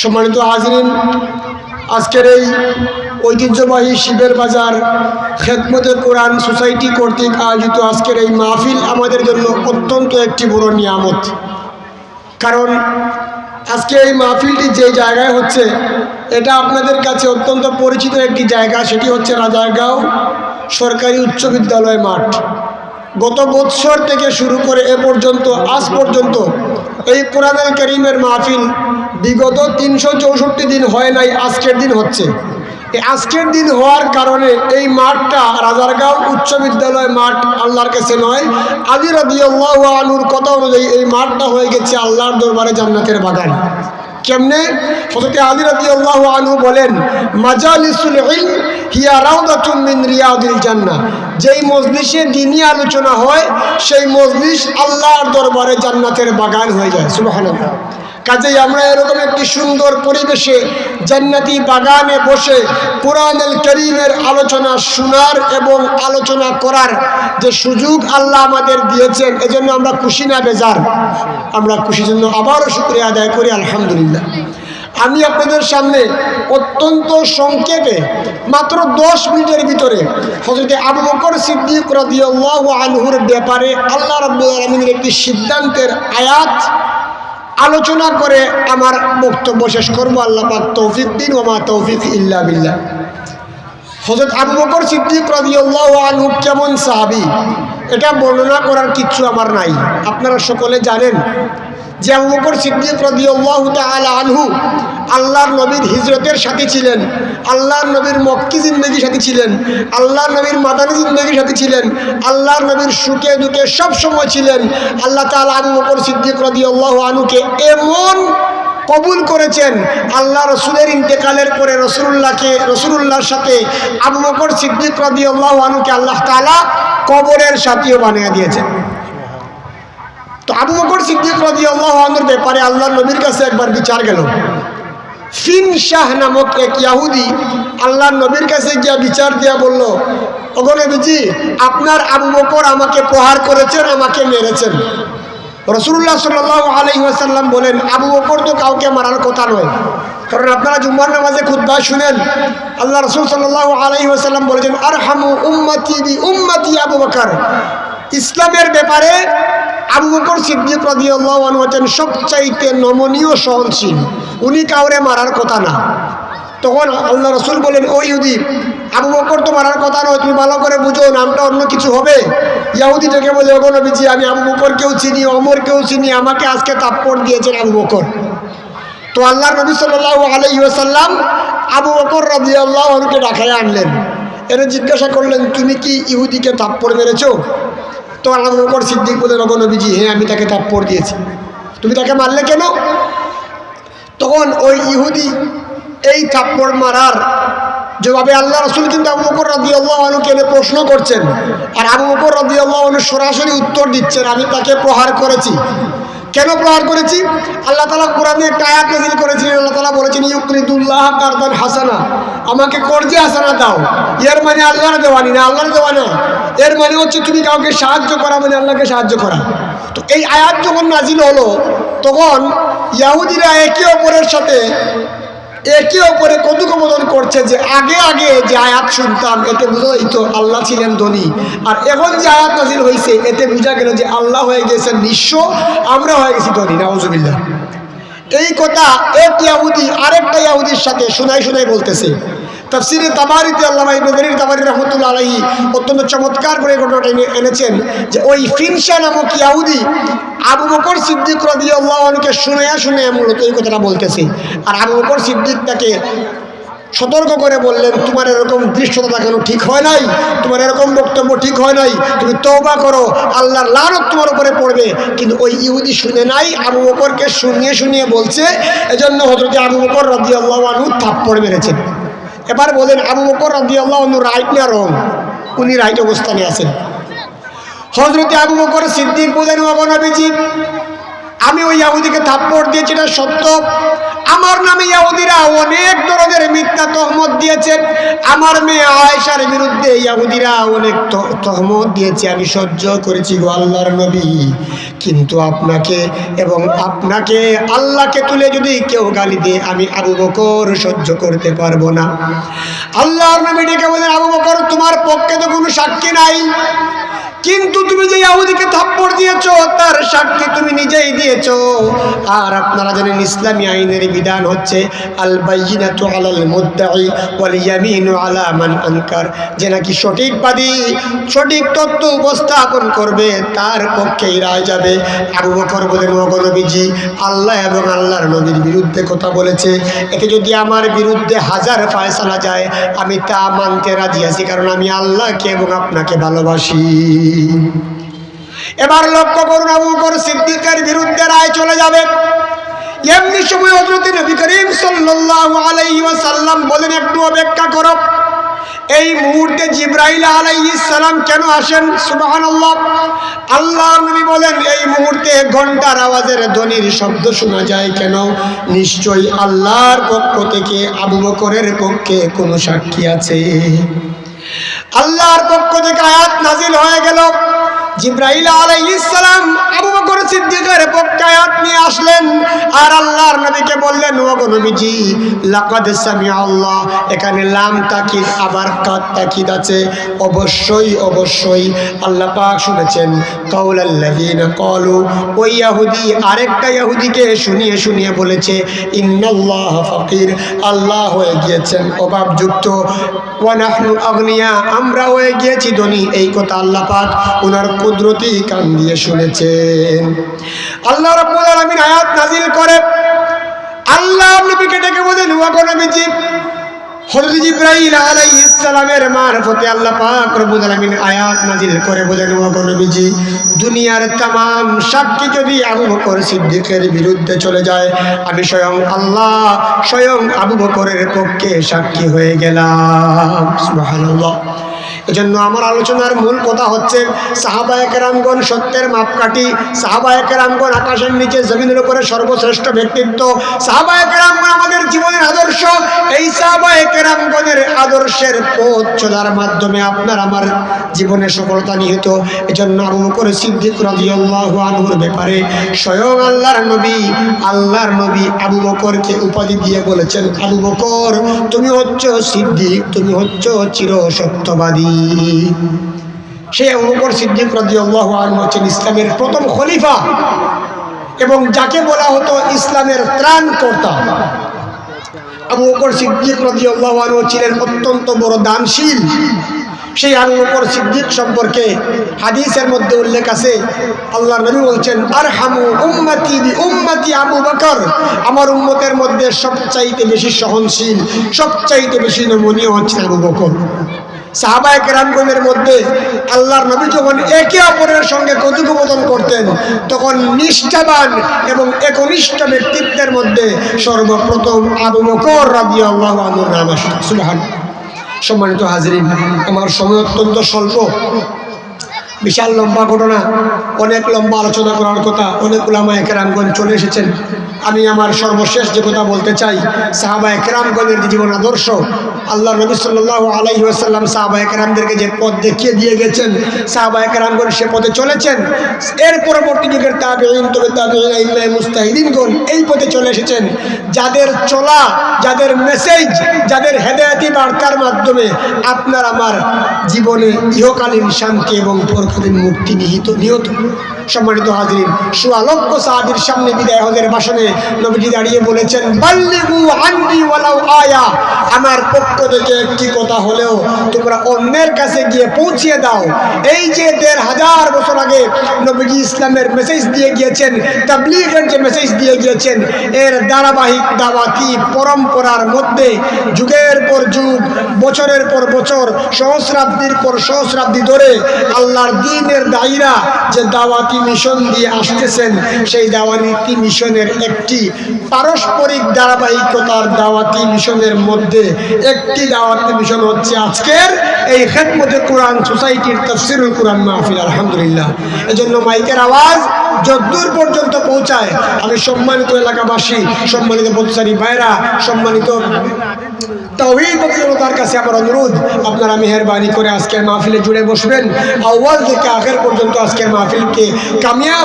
সম্মানিত হাজরিন, আজকের এই ঐতিহ্যবাহী শিবের বাজার খেদমতে কোরআন সোসাইটি কর্তৃক আয়োজিত আজকের এই মাহফিল আমাদের জন্য অত্যন্ত একটি বড় নিয়ামত। কারণ আজকে এই মাহফিলটি যে জায়গায় হচ্ছে, এটা আপনাদের কাছে অত্যন্ত পরিচিত একটি জায়গা, সেটি হচ্ছে রাজারগাঁও সরকারি উচ্চ বিদ্যালয় মাঠ। গত বৎসর থেকে শুরু করে এ পর্যন্ত, আজ পর্যন্ত এই কোরআনুল করিমের মাহফিল বিগত তিনশো চৌষট্টি দিন হয় নাই, আজকের দিন হচ্ছে। এই আজকের দিন হওয়ার কারণে এই মাঠটা রাজারগাঁও উচ্চ বিদ্যালয় মাঠ আল্লাহর কাছে নয়। আদি রদিয়াল্লাহ আনুর কথা অনুযায়ী এই মাঠটা হয়ে গেছে আল্লাহর দরবারে জান্নাতের বাগান। কেমনে? হজরতে আলী রাদিয়াল্লাহু আনহু বলেন, মাজালিসুল যেই মজলিসে দিনই আলোচনা হয়, সেই মজলিস আল্লাহর দরবারে জান্নাতের বাগান হয়ে যায়। সুবহানাল্লাহ। কাজেই আমরা এরকম একটি সুন্দর পরিবেশে জান্নাতি বাগানে বসে কোরআনুল করিমের আলোচনা শোনার এবং আলোচনা করার যে সুযোগ আল্লাহ আমাদের দিয়েছেন, এজন্য আমরা খুশি না বেজার। আমরা খুশির জন্য আবারও শুক্রিয়া আদায় করি, আলহামদুলিল্লাহ। আমি আপনাদের সামনে অত্যন্ত সংক্ষেপে মাত্র দশ মিনিটের ভিতরে হজরত আবু বকর সিদ্দিক রাদিয়াল্লাহু আনহুর ব্যাপারে আল্লাহ রাব্বুল আলামিনের একটি সিদ্ধান্তের আয়াত আলোচনা করে আমার বক্তব্য শেষ করব। আল্লাহ পাক তৌফিক দিন, ওমা তৌফিক ইল্লা বিল্লাহ। হজরত আবু বকর সিদ্দিক রাদিয়াল্লাহু আনহু কেমন সাহাবি? এটা বর্ণনা করার কিচ্ছু আমার নাই। আপনারা সকলে জানেন যে আবু বকর সিদ্দিক রাদিয়াল্লাহু তাআলা আনহু আল্লাহর নবীর হিজরতের সাথে ছিলেন, আল্লাহর নবীর মক্কি জিন্দগির সাথে ছিলেন, আল্লাহর নবীর মাদানী জিন্দগির সাথে ছিলেন, আল্লাহর নবীর সুখে দুঃখে সব সময় ছিলেন। আল্লাহ তাআলা আবু বকর সিদ্দিক রাদিয়াল্লাহু আনহুকে এমন কবুল করেছেন, আল্লাহ রসুলের ইন্তেকালের পরে রসুল্লাহকে রসুল্লাহর সাথে আবু বকর সিদ্দিক রাদিয়াল্লাহু আনহুকে আল্লাহ তাআলা কবরের সাথীও বানিয়ে দিয়েছেন। তো আবু বকর সিদ্দিক রাদিয়াল্লাহু আনহুর ব্যাপারে আল্লাহ নবীর কাছে একবার বিচার গেল। ফিন শাহ নামক এক ইয়াহুদি আল্লাহ নবীর কাছে গিয়া বিচার দিয়া বলল অগনবীজি আপনার আবু বকর আমাকে প্রহার করেছেন, আমাকে মেরেছেন। রসুল্লাহ সাল্লাহ আলহি আসাল্লাম বলেন, আবু বকর তো কাউকে মারার কথা নয়। কারণ আপনারা জুম্মার নামাজে খুদ্া শুনেন। আল্লাহ রসুল সাল্লাহ আলহি আসাল্লাম বলেছেন আর হামু উম্মতি উম্মতি আবু বকর। ইসলামের ব্যাপারে আবু বকর সিদ্দিক রাদিয়াল্লাহু আনহু হচ্ছেন সবচাইতে নমনীয় সহনশীল। উনি কাউরে মারার কথা না। তখন আল্লাহ রসুল বলেন, ও ইহুদি, আবু বকর তো মারার কথা নয়, তুমি ভালো করে বুঝো, নামটা অন্য কিছু হবে? ইয়াহুদি থেকে বলে, ওগো নবীজি, আমি আবু বকর কেউ চিনি অমর কেউ চিনি, আমাকে আজকে তাপ্পড় দিয়েছেন আবু বকর। তো আল্লাহ নবী সাল্লাহ আলহিসাল্লাম আবু বকর রাজি আল্লাহ অনুকে ডাকায় আনলেন। এর জিজ্ঞাসা করলেন, তুমি কি ইহুদিকে তাপ্পড় মেরেছো? তো আমি উপর সিদ্দিক বলে রব নবীজি হ্যাঁ আমি তাকে থাপ্পড় দিয়েছি। তুমি তাকে মারলে কেন? তখন ওই ইহুদি এই থাপ্পড় মারার জবাবে আল্লাহ রসুল কিন্তু আবু বকর রাজি আল্লাহ আনুকে এনে প্রশ্ন করছেন। আর আবু বকর রাজি আল্লাহ সরাসরি উত্তর দিচ্ছেন, আমি তাকে প্রহার করেছি। কেন প্রহার করেছি? আল্লাহ তালা কোরআনে একটা আয়াত নাজিল করেছিলেন। আল্লাহ তালা বলেছেন ইউকরিদুল্লাহ কারদান হাসানা। আমাকে কর্জে হাসানা দাও। এর মানে আল্লাহর দেওয়ানি না, আল্লাহর দেওয়ানা এর মানে হচ্ছে তুমি কাউকে সাহায্য করা মানে আল্লাহকে সাহায্য করা। তো এই আয়াত যখন নাজিল হলো, তখন ইয়াহুদিরা একে অপরের সাথে একে অপরে কতুকবোধন করছে যে আগে আগে যে আয়াত শুনতাম, এতে বোঝা তো আল্লাহ ছিলেন ধনী। আর এখন যে আয়াত নাজিল হয়েছে এতে বোঝা গেল যে আল্লাহ হয়ে গেছেন নিঃস্ব, আমরা হয়ে গেছি ধনী, নাউজুবিল্লাহ। এই কথা এক ইয়াহুদি আরেকটা ইয়াহুদির সাথে শোনাই শোনাই বলতেছে। তাফসিরে তাবারিতে আল্লাহ ইবনের তাবারি রহমতুল্লাহ আলাহি অত্যন্ত চমৎকার করে ঘটনাটা এনে- এনেছেন যে ওই ফিনসা নামক ইয়াহুদি আবু বকর সিদ্দিক রদি আল্লাহকে শুনে শুনে মূলত এই কথাটা বলতেছে। আর আবু বকর সিদ্দিক তাকে সতর্ক করে বললেন, তোমার এরকম দৃশ্যতা দেখানো ঠিক হয় নাই? তোমার এরকম বক্তব্য ঠিক হয় নাই? তুমি তৌবা করো, আল্লাহর লানত তোমার উপরে পড়বে। কিন্তু ওই ইহুদি শুনে নাই, আবু বকরকে শুনিয়ে শুনিয়ে বলছে, এজন্য হজরত আবু বকর রাদি আল্লাহ আনু থাপ্পড় মেরেছেন। এবার বলেন, আবু বকর রাদি আল্লাহ আনু রাইট না রং উনি রাইট অবস্থানে আছেন। হজরতে আবু বকর সিদ্দিক বলেন নবীজি, আমি ওই ইয়াহুদিকে থাপ্পড় দিয়েছি, এটা সত্য। আমার নামে ইয়াহুদিরা অনেক ধরনের মিথ্যা তহমত দিয়েছে। আমার মেয়ে আয়েশার বিরুদ্ধে ইয়াহুদিরা অনেক তহমত দিয়েছে। আমি সহ্য করেছি গো আল্লাহর নবী। কিন্তু আপনাকে এবং আপনাকে আল্লাহকে তুলে যদি কেউ গালি দিয়ে, আমি আবু বকর সহ্য করতে পারব না। আল্লাহর নবী ডেকে বলেন আবু বকর, তোমার পক্ষে তো কোনো সাক্ষী নাই। কিন্তু তুমি যে ইয়াহুদিকে থাপ্পড় দিয়েছ, তার সাক্ষী তুমি নিজেই দিয়েছ। আর আপনারা জানেন, ইসলামী আইনের বিধান হচ্ছে আল বাইয়িনাতু আলাল মুদ্দাই ওয়াল ইয়ামিনু আলা মান আনকার। যে নাকি সঠিকবাদী সঠিক তথ্য উপস্থাপন করবে, তার পক্ষেই রায় যাবে। আবু বকর ওগো নবীজি, আল্লাহ এবং আল্লাহর নবীর বিরুদ্ধে কথা বলেছে। এতে যদি আমার বিরুদ্ধে হাজার ফায়সালা যায়, আমি তা মানতে রাজি আছি, কারণ আমি আল্লাহকে এবং আপনাকে ভালোবাসি। এবার লক্ষ্য করুন আবু বকর সিদ্দিকের বিরুদ্ধে রায় চলে যাবে। এমনি সময় হজরত নবী করিম সাল্লাল্লাহু আলাইহি ওয়াসাল্লাম বলেন, একটু অপেক্ষা করো। এই মুহূর্তে জিব্রাইল আলাইহিস সালাম কেন আসেন? সুবহানাল্লাহ। আল্লাহর নবী বলেন, এই মুহূর্তে এক ঘণ্টার আওয়াজের ধ্বনির শব্দ শোনা যায় কেন? নিশ্চয়ই আল্লাহর পক্ষ থেকে আবু বকরের পক্ষে কোনো সাক্ষী আছে। আল্লাহর পক্ষ থেকে আয়াত নাজিল হয়ে গেল। জিব্রাহিল আলাই ইসালাম আবু বকর সিদ্দিকের পক্ষে আয়াত নিয়ে আসলেন আর আল্লাহর নবীকে বললেন, ওগো নবীজি, লাকাদ সামি আল্লাহ এখানে লাম, তাকিদ, আবার কাদ তাকিদ আছে। অবশ্যই অবশ্যই আল্লাহ পাক শুনেছেন। কাউল আল্লাযিনা ক্বালু, ওই ইহুদি আরেকটা ইহুদিকে শুনিয়ে শুনিয়ে বলেছে, ইন্নাল্লাহ ফাকির, আল্লাহ হয়ে গিয়েছেন অভাবযুক্ত ওয়া নাহনু আগনিয়া, আমরা হয়ে গিয়েছি ধনী। এই কথা আল্লাহ পাক ওনার কুদরতি কান দিয়ে শুনেছেন। আল্লাহ রাব্বুল আলামিন আয়াত নাজিল করে আল্লাহ নবীকে ডেকে বলেন ওয়াগো নবীজি হযরত জিবরাইল আলাইহিস সালামের মারফতে আল্লাহ পাক রব্বুল আলামিন আয়াত নাজিল করে বলেন ওয়াগো নবীজি দুনিয়ার तमाम সাক্ষী যদি আবু বকর সিদ্দিকের বিরুদ্ধে চলে যায় আমি স্বয়ং আল্লাহ স্বয়ং আবু বকরের পক্ষে সাক্ষী হয়ে গেলাম সুবহানাল্লাহ এজন্য আমার আলোচনার মূল কথা হচ্ছে সাহাবায়ক রামগণ সত্যের মাপকাঠি সাহাবায়ক রামগণ আকাশের নিচে জমিনের উপরে সর্বশ্রেষ্ঠ ব্যক্তিত্ব। সাহাবায়ক রামগণ আমাদের জীবনের আদর্শ, এই সাহাবায়ক রামগণের আদর্শের পথ চলার মাধ্যমে আপনার আমার জীবনে সফলতা নিহিত। এজন্য আবু বকর সিদ্দিক আনহুর ব্যাপারে স্বয়ং আল্লাহর নবী আল্লাহর নবী আবু বকরকে উপাধি দিয়ে বলেছেন, আবু বকর, তুমি হচ্ছ সিদ্দিক, তুমি হচ্ছ চির সত্যবাদী আবু বকর সিদ্দিক রাদিয়াল্লাহু আনহু হচ্ছেন ইসলামের প্রথম খলিফা এবং যাকে বলা হতো ইসলামের ত্রাণকর্তা। আবু বকর সিদ্দিক রাদিয়াল্লাহু আনহু ছিলেন অত্যন্ত বড় দানশীল। সেই আবু সিদ্দিক সম্পর্কে হাদিসের মধ্যে উল্লেখ আছে আল্লাহ নবী বলছেন আর হামু উম্মতি উম্মতি আবু বকর। আমার উম্মতের মধ্যে সবচাইতে বেশি সহনশীল, সবচাইতে বেশি নমনীয় হচ্ছেন আবু বকর। সাহাবায় কেরামগণের মধ্যে আল্লাহর নবী যখন একে অপরের সঙ্গে কথোপকথন করতেন, তখন নিষ্ঠাবান এবং একনিষ্ঠ ব্যক্তিত্বের মধ্যে সর্বপ্রথম আবু বকর রাজি আল্লাহ নাম আসে। সম্মানিত হাজরিন, আমার সময় অত্যন্ত স্বল্প। বিশাল লম্বা ঘটনা, অনেক লম্বা আলোচনা করার কথা, অনেক উলামা একরামগঞ্জ চলে এসেছেন। আমি আমার সর্বশেষ যে কথা বলতে চাই, সাহাবা একরামগঞ্জের যে জীবন আদর্শ, আল্লাহ নবী সাল্লাহ আলাইহি আসাল্লাম সাহাবা একরামদেরকে যে পথ দেখিয়ে দিয়ে গেছেন, সাহাবা একরামগঞ্জ সে পথে চলেছেন। এর পরবর্তী যুগের তাবেইন এই পথে চলে এসেছেন। যাদের চলা, যাদের মেসেজ যাদের হেদায়তি বার্তার মাধ্যমে আপনার আমার জীবনে ইহকালীন শান্তি এবং পরকালীন মুক্তি নিহিত, নিহত। সম্মানিত হাজরিন সুয়ালক্ষ সাহাবির সামনে বিদায় হজের ভাষণে নবীজি দাঁড়িয়ে বলেছেন আয়া। আমার পক্ষ থেকে একটি কথা হলেও তোমরা অন্যের কাছে গিয়ে পৌঁছিয়ে দাও। এই যে দেড় হাজার বছর আগে নবীজি ইসলামের মেসেজ দিয়ে গিয়েছেন তাবলিগের যে মেসেজ দিয়ে গিয়েছেন, এর ধারাবাহিক দাওয়াতি পরম্পরার মধ্যে যুগের পর যুগ বছরের পর বছর, সহস্রাব্দীর পর সহস্রাব্দী ধরে আল্লাহর দিনের দায়ীরা যে দাওয়াতি মিশন দিয়ে আসতেছেন, সেই দাওয়াতি মিশনের একটি পারস্পরিক ধারাবাহিকতার দাওয়াতি মিশনের মধ্যে একটি দাওয়াতি মিশন হচ্ছে আজকের এই খেদমতে কোরআন সোসাইটির তফসিরুল কোরআন মাহফিল, আলহামদুলিল্লাহ। এজন্য মাইকের আওয়াজ যদ্দূর পর্যন্ত পৌঁছায়, আমি সম্মানিত এলাকাবাসী, সম্মানিত পথচারী ভাইরা সম্মানিত তার কাছে আমার অনুরোধ, আপনারা মেহরবানি করে আজকের মাহফিলে জুড়ে বসবেন। আউ্বাল থেকে আগের পর্যন্ত আজকের মাহফিলকে কামিয়াব